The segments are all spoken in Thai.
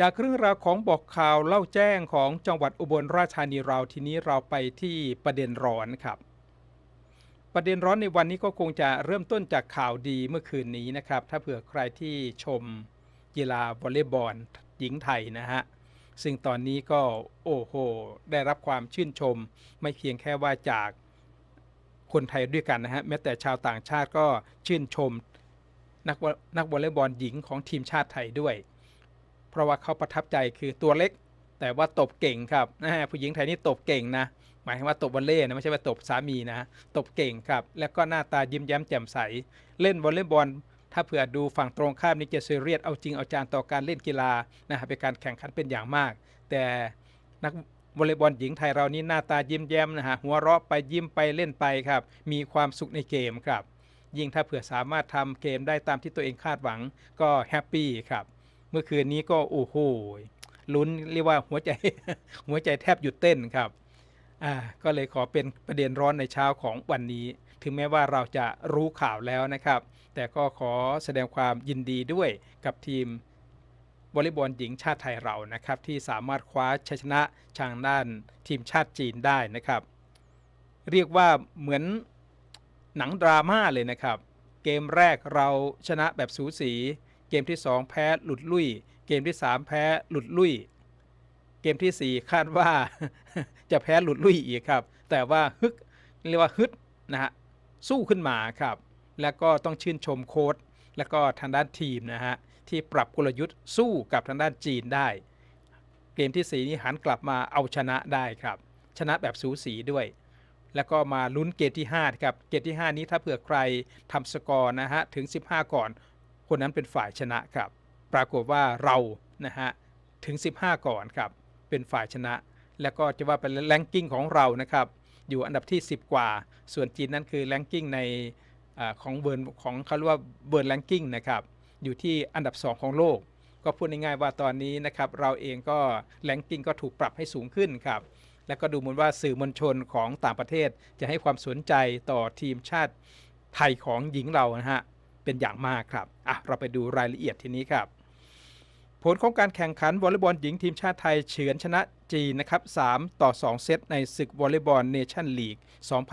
จากเรื่องราวของบอกข่าวเล่าแจ้งของจังหวัดอุบลราชธานีเราทีนี้เราไปที่ประเด็นร้อนครับ ประเด็นร้อนในวันนี้ก็คงจะเริ่มต้นจากข่าวดีเมื่อคืนนี้นะครับ ถ้าเผื่อใครที่ชมกีฬาวอลเลย์บอลหญิงไทยนะฮะซึ่งตอนนี้ก็โอ้โห ได้รับความชื่นชม ไม่เพียงแค่ว่าจากคนไทยด้วยกันนะฮะแม้แต่ชาวต่างชาติก็ชื่นชมนักนักวอลเลย์บอลหญิงของทีมชาติไทยด้วย เพราะว่าเขาประทับใจคือตัวเล็ก แต่ว่าตบเก่งครับนะฮะผู้หญิงไทยนี่ตบเก่งนะหมายถึงว่าตบวอลเลย์นะไม่ใช่ว่าตบสามีนะตบเก่งครับ แล้วก็หน้าตายิ้มแย้มแจ่มใส เล่นวอลเลย์บอล ถ้าเผื่อดูฝั่งตรงข้ามนี่จะซีเรียสเอาจริงเอาจานต่อการเล่นกีฬานะฮะเป็นการแข่งขันเป็นอย่างมาก แต่นักวอลเลย์บอลหญิงไทยเรานี่หน้าตายิ้มแย้มนะฮะหัวเราะไปยิ้มไปเล่นไปครับ มีความสุขในเกมครับ ยิ่งถ้าเผื่อสามารถทำเกมได้ตามที่ตัวเองคาดหวังก็แฮปปี้ครับ เมื่อคืนนี้ก็โอ้โหลุ้นเรียกว่าหัวใจหัวใจแทบหยุดเต้นครับอ่าก็เลยขอเป็นประเด็นร้อนในเช้าของวันนี้ ถึงแม้ว่าเราจะรู้ข่าวแล้วนะครับ แต่ก็ขอแสดงความยินดีด้วยกับทีมวอลเลย์บอลหญิงชาติไทยเรานะครับ ที่สามารถคว้าชัยชนะทางด้านทีมชาติจีนได้นะครับ เรียกว่าเหมือนหนังดราม่าเลยนะครับ เกมแรกเราชนะแบบสูสี เกมที่ 2 แพ้หลุดลุ่ย เกมที่ 3 แพ้หลุดลุ่ย เกมทีสี่ 4 คาดว่าจะแพ้หลุดลุ่ยอีกครับ แต่ว่าฮึกเรียกว่าฮึดนะฮะสู้ขึ้นมาครับ แล้วก็ต้องชื่นชมโค้ชแล้วก็ทางด้านทีมนะฮะที่ปรับกลยุทธ์สู้กับทางด้านจีนได้ เกมที่ 4 นี้หันกลับมาเอาชนะได้ครับ ชนะแบบสูสีด้วย แล้วก็มาลุ้นเกมที่5ครับเกมที่ 5 นี้ถ้าเผื่อใครทำสกอร์นะฮะถึง 15 ก่อน คนนั้นเป็นฝ่ายชนะครับ ปรากฏว่าเรานะฮะถึง 15 ก่อนครับ เป็นฝ่ายชนะ แล้วก็จะว่าเป็นแรงกิ้งของเรานะครับ อยู่อันดับที่ 10 กว่า ส่วนจีนนั้นคือแรงกิ้งในอของเบิร์นของเขาเรียกว่าเบิร์นแรงกิ้งนะครับ อยู่ที่อันดับ 2 ของโลก ก็พูดง่ายๆว่าตอนนี้นะครับ เราเองก็แรงกิ้งก็ถูกปรับให้สูงขึ้นครับ แล้วก็ดูเหมือนว่าสื่อมวลชนของต่างประเทศจะให้ความสนใจต่อทีมชาติไทยของหญิงเรานะฮะ เป็นอย่างมากครับอะเราไปดูรายละเอียดทีนี้ครับ ผลของการแข่งขันวอลเลย์บอลหญิงทีมชาติไทยเฉือนชนะจีนนะครับ3ต่อ 2 เซตในศึกวอลเลย์บอลเนชั่นลีก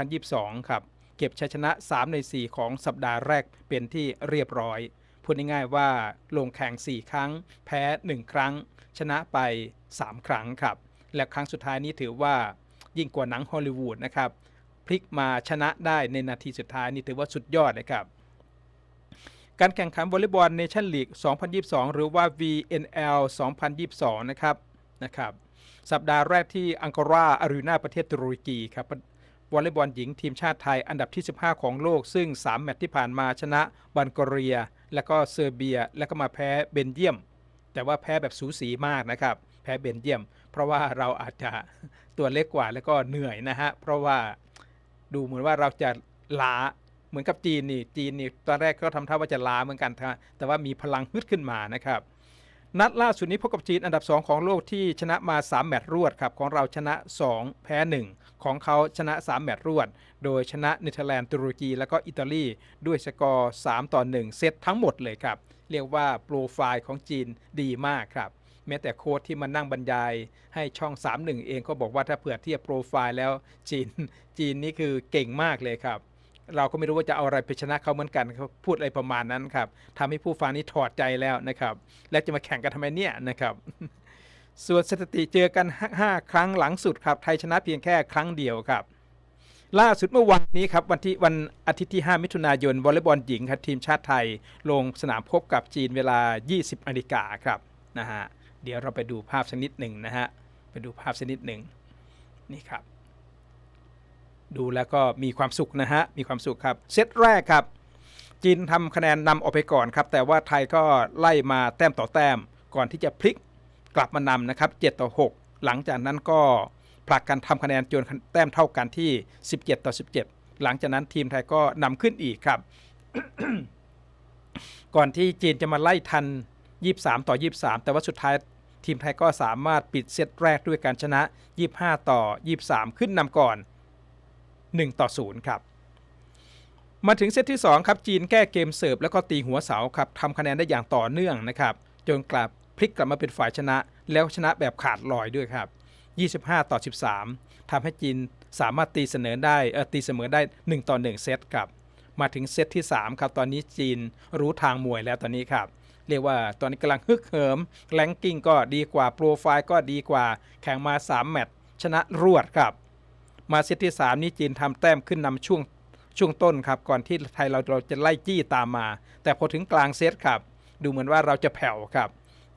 2022 ครับ เก็บชัยชนะ 3 ใน 4 ของสัปดาห์แรกเป็นที่เรียบร้อย พูดง่ายๆว่า ลงแข่ง 4 ครั้ง แพ้ 1 ครั้ง ชนะไป 3 ครั้งครับ และครั้งสุดท้ายนี้ถือว่ายิ่งกว่าหนังฮอลลีวูดนะครับ พลิกมาชนะได้ในนาทีสุดท้ายนี่ถือว่าสุดยอดเลยครับ การแข่งขันวอลเลย์บอลเนชั่นลีก 2022 หรือว่า VNL 2022 นะครับนะครับ สัปดาห์แรกที่อังการาอารีนาประเทศตุรกีครับวอลเลย์บอลหญิงทีมชาติไทยอันดับที่ 15 ของโลก ซึ่ง 3 แมตช์ที่ผ่านมาชนะบัลแกเรีย แล้วก็เซอร์เบีย แล้วก็มาแพ้เบนเยียม แต่ว่าแพ้แบบสูสีมากนะครับ แพ้เบนเยียม เพราะว่าเราอาจจะตัวเล็กกว่าแล้วก็เหนื่อยนะฮะ เพราะว่าดูเหมือนว่าเราจะล้า เหมือนกับจีนนี่จีนนี่ตอนแรกก็ทำท่าว่าจะล้าเหมือนกันนะแต่ว่ามีพลังฮึดขึ้นมานะครับนัดล่าสุดนี้พบกับจีนอันดับ 2 ของโลกที่ชนะมา 3 แมตช์รวดครับของเราชนะ 2 แพ้ 1 ของเขาชนะ 3 แมตช์รวด โดยชนะเนเธอร์แลนด์ตุรกีแล้วก็อิตาลีด้วยสกอร์ 3 ต่อ 1 เซตทั้งหมดเลยครับ เรียกว่าโปรไฟล์ของจีนดีมากครับ แม้แต่โค้ชที่มานั่งบรรยายให้ช่อง 31 เองก็บอกว่าถ้าเผื่อเทียบโปรไฟล์แล้วจีนจีนนี่คือเก่งมากเลยครับ เราก็ไม่รู้ว่าจะเอาอะไรไปชนะเขาเหมือนกันเขาพูดอะไรประมาณนั้นครับทำให้ผู้ฟังนี่ถอดใจแล้วนะครับ และจะมาแข่งกันทำไมเนี่ยนะครับ ส่วนสถิติเจอกัน 5 ครั้งหลังสุดครับ ไทยชนะเพียงแค่ครั้งเดียวครับ ล่าสุดเมื่อวานนี้ครับวันที่วันอาทิตย์ที่ 5 มิถุนายนวอลเลย์บอลหญิงครับทีมชาติไทย ลงสนามพบกับจีนเวลา 20นาฬิกาครับนะฮะเดี๋ยวเราไปดูภาพสักนิดหนึ่งนะฮะไปดูภาพสักนิดหนึ่งนี่ครับ ดูแล้วก็มีความสุขนะฮะ มีความสุขครับ เซตแรกครับ จีนทำคะแนนนำออกไปก่อนครับ แต่ว่าไทยก็ไล่มาแต้มต่อแต้ม ก่อนที่จะพลิกกลับมานำนะครับ 7 ต่อ 6 หลังจากนั้นก็ผลักกันทำคะแนนจนแต้มเท่ากันที่ 17 ต่อ 17 หลังจากนั้นทีมไทยก็นำขึ้นอีกครับ ก่อนที่จีนจะมาไล่ทัน 23 ต่อ 23 แต่ว่าสุดท้ายทีมไทยก็สามารถปิดเซตแรกด้วยการชนะ 25 ต่อ 23 ขึ้นนำก่อน 1 ต่อ 0 ครับ มาถึงเซตที่ 2 ครับ จีนแก้เกมเสิร์ฟแล้วก็ตีหัวเสาครับทำคะแนนได้อย่างต่อเนื่องนะครับ จนกลับพลิกกลับมาเป็นฝ่ายชนะ แล้วชนะแบบขาดลอยด้วยครับ 25 ต่อ 13ทำให้จีนสามารถตีเสมอได้เออตีเสมอได้ 1 ต่อ 1 เซตครับ มาถึงเซตที่ 3 ครับ ตอนนี้จีนรู้ทางมวยแล้วตอนนี้ครับเรียกว่าตอนนี้กำลังฮึกเหิมแรงกิ้งก็ดีกว่า โปรไฟล์ก็ดีกว่า แข่งมา 3 แมตช์ชนะรวดครับ มาเซตที่ 3 นี้จีนทำแต้มขึ้นนำช่วงช่วงต้นครับ ก่อนที่ไทยเราเราจะไล่จี้ตามมา แต่พอถึงกลางเซตครับ ดูเหมือนว่าเราจะแผ่วครับ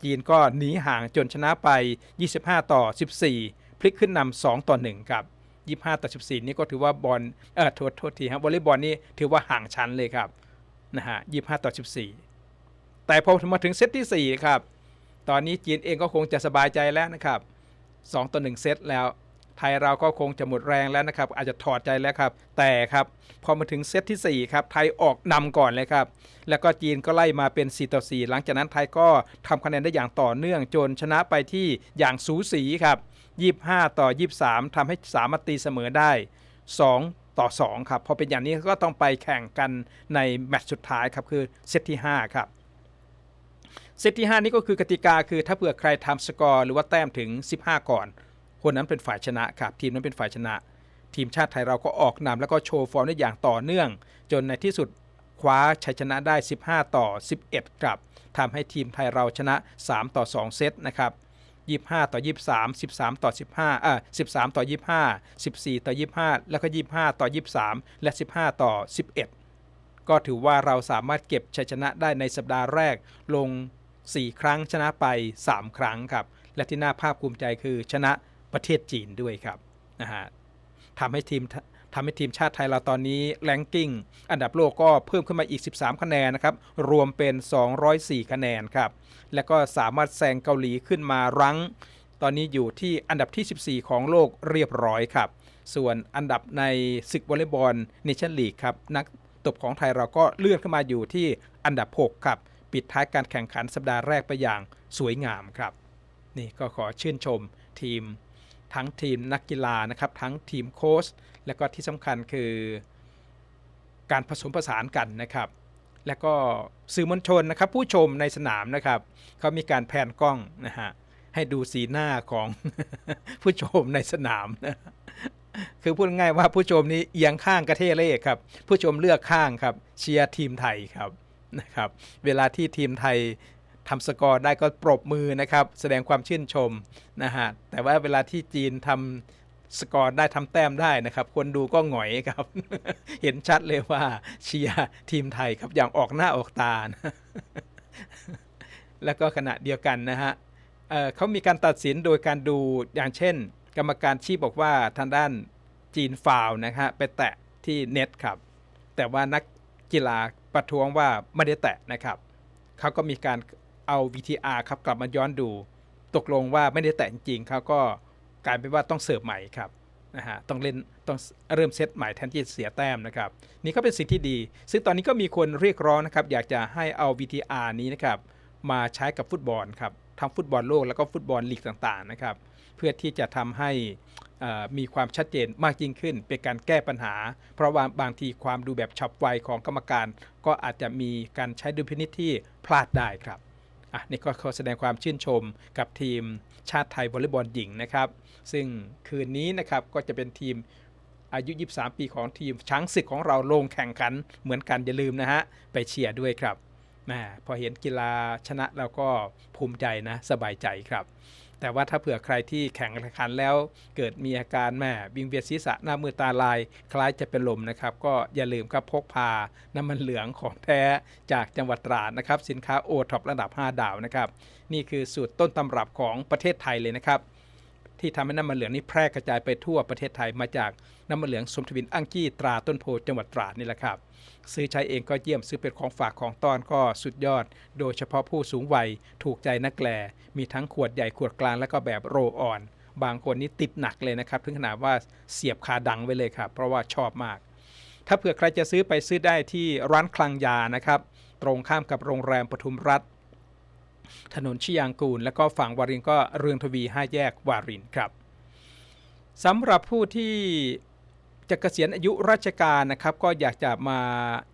จีนก็หนีห่างจนชนะไป 25 ต่อ 14 พลิกขึ้นนำ2ต่อ 1 ครับ 25 ต่อ 14 นี่ก็ถือว่าบอลเออโทษโทษทีครับวอลเลย์บอลนี่ถือว่าห่างชั้นเลยครับนะฮะ25 ต่อ 14 แต่พอมาถึงเซตที่ 4 ครับ ตอนนี้จีนเองก็คงจะสบายใจแล้วนะครับ 2 ต่อ 1 เซตแล้ว ไทยเราก็คงจะหมดแรงแล้วนะครับ อาจจะถอดใจแล้วครับ แต่ครับ พอมาถึงเซตที่ 4 ครับ ไทยออกนำก่อนเลยครับ แล้วก็จีนก็ไล่มาเป็น 4 ต่อ 4 หลังจากนั้นไทยก็ทำคะแนนได้อย่างต่อเนื่องจนชนะไปที่อย่างสูสีครับ 25 ต่อ 23ทำให้สามารถตีเสมอได้ 2ต่อ 2 ครับ พอเป็นอย่างนี้ก็ต้องไปแข่งกันในแมตช์สุดท้ายครับ คือเซตที่ 5 ครับ เซตที่ 5 นี้ก็คือกติกาคือถ้าเผื่อใครทำสกอร์หรือว่าแต้มถึง 15 ก่อน คนนั้นเป็นฝ่ายชนะครับทีมนั้นเป็นฝ่ายชนะ ทีมชาติไทยเราก็ออกนำแล้วก็โชว์ฟอร์มได้อย่างต่อเนื่อง จนในที่สุดคว้าชัยชนะได้ 15 ต่อ 11 ครับทำให้ทีมไทยเราชนะ 3 ต่อ 2 เซตนะครับ25 ต่อ 23 13 ต่อ 15อ่า13 ต่อ 25 14 ต่อ 25 แล้วก็ 25 ต่อ 23 และ 15 ต่อ 11 ก็ถือว่าเราสามารถเก็บชัยชนะได้ในสัปดาห์แรกลง 4 ครั้งชนะไป 3 ครั้งครับ และที่น่าภาคภูมิใจคือชนะ ประเทศจีนด้วยครับนะฮะทำให้ทีมทำให้ทีมชาติไทยเราตอนนี้แรงกิ้งอันดับโลกก็เพิ่มขึ้นมาอีก 13 คะแนนนะครับ รวมเป็น 204 คะแนนครับ และก็สามารถแซงเกาหลีขึ้นมารั้ง ตอนนี้อยู่ที่อันดับที่ 14 ของโลกเรียบร้อยครับ ส่วนอันดับในศึกวอลเลย์บอลเนชั่นลีกครับ นักตบของไทยเราก็เลื่อนขึ้นมาอยู่ที่อันดับ 6 ครับ ปิดท้ายการแข่งขันสัปดาห์แรกไปอย่างสวยงามครับ นี่ก็ขอชื่นชมทีม ทั้งทีมนักกีฬานะครับทั้งทีมโค้ชและก็ที่สำคัญคือ การผสมผสานกันนะครับ และก็สื่อมวลชนนะครับ ผู้ชมในสนามนะครับเขามีการแพนกล้องนะฮะให้ดูสีหน้าของผู้ชมในสนามนะคือพูดง่ายว่าผู้ชมนี้เอียงข้างกระเทเล่ครับ ผู้ชมเลือกข้างครับเชียร์ทีมไทยครับนะครับ เวลาที่ทีมไทย ทำสกอร์ได้ก็ปรบมือนะครับ แสดงความชื่นชมนะฮะแต่ว่าเวลาที่จีนทำสกอร์ได้ทำแต้มได้นะครับ คนดูก็หงอยครับ เห็นชัดเลยว่าเชียร์ทีมไทยครับอย่างออกหน้าออกตานะแล้วก็ขณะเดียวกันนะฮะเเขามีการตัดสินโดยการดูอย่างเช่น กรรมการชี้บอกว่าทางด้านจีนฟาวนะฮะไปแตะที่เน็ตครับ แต่ว่านักกีฬาประท้วงว่าไม่ได้แตะนะครับเขาก็มีการ เอา VTR ครับกลับมาย้อนดู ตกลงว่าไม่ได้แตะจริงเขาก็กลายเป็นว่าต้องเสิร์ฟใหม่ครับนะฮะต้องเล่นต้องเริ่มเซตใหม่แทนที่จะเสียแต้มนะครับ นี่ก็เป็นสิ่งที่ดี ซึ่งตอนนี้ก็มีคนเรียกร้องนะครับ อยากจะให้เอา VTR นี้นะครับ มาใช้กับฟุตบอลครับทั้งฟุตบอลโลกแล้วก็ฟุตบอลลีกต่างๆนะครับ เพื่อที่จะทำให้มีความชัดเจนมากยิ่งขึ้น เป็นการแก้ปัญหา เพราะว่าบางทีความดูแบบฉับไวของกรรมการ ก็อาจจะมีการใช้ดุลพินิจที่พลาดได้ครับ อะนี่ก็ขอแสดงความชื่นชมกับทีมชาติไทยวอลเลย์บอลหญิงนะครับ ซึ่งคืนนี้นะครับก็จะเป็นทีมอายุ 23 ปีของทีมช้างศึกของเราลงแข่งขันเหมือนกันอย่าลืมนะฮะ ไปเชียร์ด้วยครับแมพอเห็นกีฬาชนะเราก็ภูมิใจนะ สบายใจครับ แต่ว่าถ้าเผื่อใครที่แข่งขันแล้วเกิดมีอาการแม่วิงเวียนศีรษะหน้ามือตาลาย คล้ายจะเป็นลมนะครับก็อย่าลืมครับพกพาน้ำมันเหลืองของแท้จากจังหวัดตราดนะครับสินค้าโอท็อประดับ 5 ดาวนะครับนี่คือสูตรต้นตำรับของประเทศไทยเลยนะครับ ที่ทำให้น้ำมันเหลืองนี่แพร่กระจายไปทั่วประเทศไทยมาจากน้ำมันเหลืองสมทวินอังกี้ตราต้นโพจังหวัดตราดนี่แหละครับ ซื้อใช้เองก็เยี่ยมซื้อเป็นของฝากของต้อนก็สุดยอด โดยเฉพาะผู้สูงวัยถูกใจนักแลมีทั้งขวดใหญ่ขวดกลางแล้วก็แบบโรลออน บางคนนี่ติดหนักเลยนะครับ ถึงขนาดว่าเสียบคาดังไว้เลยครับ เพราะว่าชอบมาก ถ้าเผื่อใครจะซื้อไปซื้อได้ที่ร้านคลังยานะครับ ตรงข้ามกับโรงแรมปทุมรัฐ ถนนชิยางกูล แล้วก็ฝั่งวารินก็เรืองทวี 5 แยกวารินครับสำหรับผู้ที่จะเกษียณอายุราชการนะครับก็อยากจะมา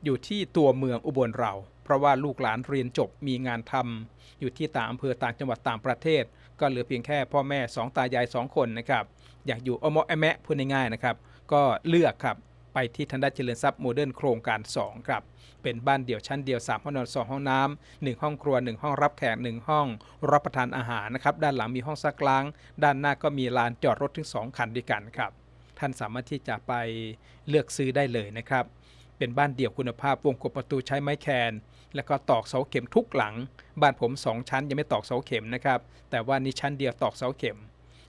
อยู่ที่ตัวเมืองอุบลเรา เพราะว่าลูกหลานเรียนจบมีงานทำอยู่ที่ต่างอำเภอต่างจังหวัดต่างประเทศ ก็เหลือเพียงแค่พ่อแม่สองตายายสองคนนะครับ อยากอยู่อมอแมะพูดง่ายๆนะครับ ก็เลือกครับ ไปที่ทันด้เจริญทรัพย์โมเดิร์นโครงการ 2 ครับ เป็นบ้านเดี่ยวชั้นเดียว 3 ห้องนอน 2 ห้องน้ำ1ห้องครัว 1 ห้องรับแขก 1 ห้อง รับประทานอาหารนะครับ ด้านหลังมีห้องซักล้าง ด้านหน้าก็มีลานจอดรถถึง 2 คันด้วยกันครับ ท่านสามารถที่จะไปเลือกซื้อได้เลยนะครับ เป็นบ้านเดี่ยวคุณภาพวงกบประตูใช้ไม้แคน แล้วก็ตอกเสาเข็มทุกหลัง บ้านผม 2 ชั้นยังไม่ตอกเสาเข็มนะครับ แต่ว่านี่ชั้นเดียวตอกเสาเข็ม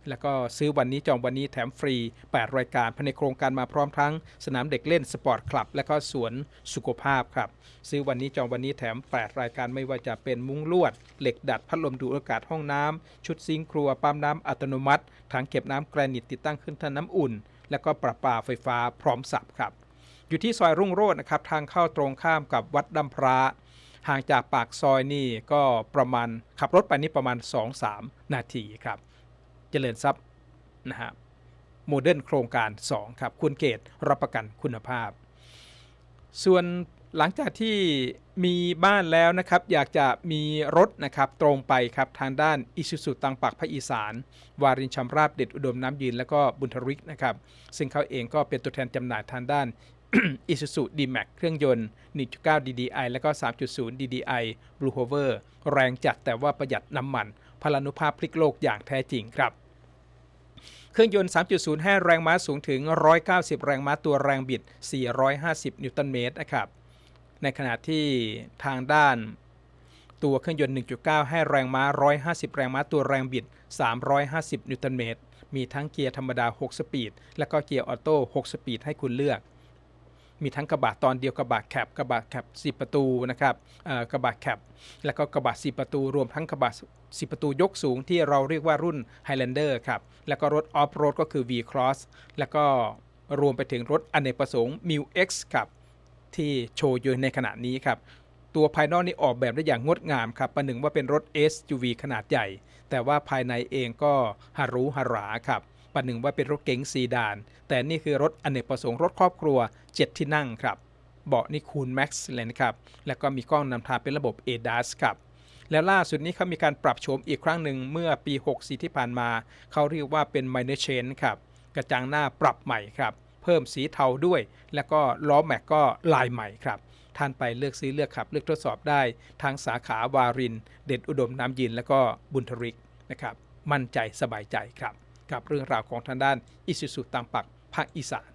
แล้วก็ซื้อวันนี้จองวันนี้แถมฟรี 8 รายการภายในโครงการมาพร้อมทั้ง สนามเด็กเล่นสปอร์ตคลับ และก็สวนสุขภาพครับ ซื้อวันนี้จองวันนี้แถม 8 รายการไม่ว่าจะเป็นมุ้งลวด เหล็กดัดพัดลมดูดอากาศห้องน้ำชุดซิงค์ครัวปั๊มน้ำอัตโนมัติถังเก็บน้ำแกรนิตติดตั้งขึ้นท่าน้ำอุ่น แล้วก็ประปาไฟฟ้าพร้อมสับครับ อยู่ที่ซอยรุ่งโรจน์นะครับทางเข้าตรงข้ามกับวัดดำพระห่างจากปากซอยนี่ก็ประมาณขับรถไปนี่ประมาณ 2-3 นาทีครับ เจริญทรัพย์นะฮะโมเดิร์นโครงการ 2 ครับ คุณเกตรับประกันคุณภาพ ส่วนหลังจากที่มีบ้านแล้วนะครับ อยากจะมีรถนะครับตรงไปครับทางด้านอิสุสุตังปักภาคอีสาน วารินชำราบเด็ดอุดมน้ำยืน แล้วก็บุญทริกนะครับ ซึ่งเขาเองก็เป็นตัวแทนจำหน่ายทางด้าน Isuzu D-Max เครื่องยนต์ 1.9 DDI แล้วก็ 3.0 DDI Blue Hover แรงจัดแต่ว่าประหยัดน้ำมัน พลานุภาพพลิกโลกอย่างแท้จริงครับเครื่องยนต์ 3.0ให้แรงม้าสูงถึง 190 แรงม้าตัวแรงบิด 450 นิวตันเมตรนะครับ ในขณะที่ทางด้านตัวเครื่องยนต์ 1.9 ให้แรงม้า 150 แรงม้าตัวแรงบิด 350 นิวตันเมตร มีทั้งเกียร์ธรรมดา 6 สปีด และก็เกียร์ออโต้ 6 สปีดให้คุณเลือก มีทั้งกระบะตอนเดียวกระบะแคปกระบะแคป10 ประตูนะครับกระบะแคปแล้วก็กระบะ10 ประตู รวมทั้งกระบะ 10 ประตูยกสูงที่เราเรียกว่ารุ่น Highlander ครับ แล้วก็รถออฟโรดก็คือ V-Cross แล้วก็รวมไปถึงรถอเนกประสงค์ m i l X ครับ ที่โชว์อยู่ในขณะนี้ครับ ตัวภายนอกนี่ออกแบบได้อย่างงดงามครับประหนึ่งว่าเป็นรถ SUV ขนาดใหญ่ แต่ว่าภายในเองก็หารู้หาราครับประหนึ่งว่าเป็นรถเก๋งซีดาน แต่นี่คือรถอเนกประสงค์รถครอบครัว 7 ที่นั่งครับเบาะนี่คูลแม็กซ์เลยนะครับ แล้วก็มีกล้องนำทางเป็นระบบ ADAS ครับ แล้วล่าสุดนี้เขามีการปรับโฉมอีกครั้งหนึ่งเมื่อปี 64 ที่ผ่านมา เขาเรียกว่าเป็น minor change ครับ กระจังหน้าปรับใหม่ครับ เพิ่มสีเทาด้วย แล้วก็ล้อแม็กก็ลายใหม่ครับท่านไปเลือกซื้อเลือกขับ เลือกทดสอบได้ทางสาขาวาริน เด็ดอุดมน้ำยิน แล้วก็บุญทริกนะครับ มั่นใจสบายใจครับ กับเรื่องราวของทางด้านอิสุสุตามปักภาคอีสาน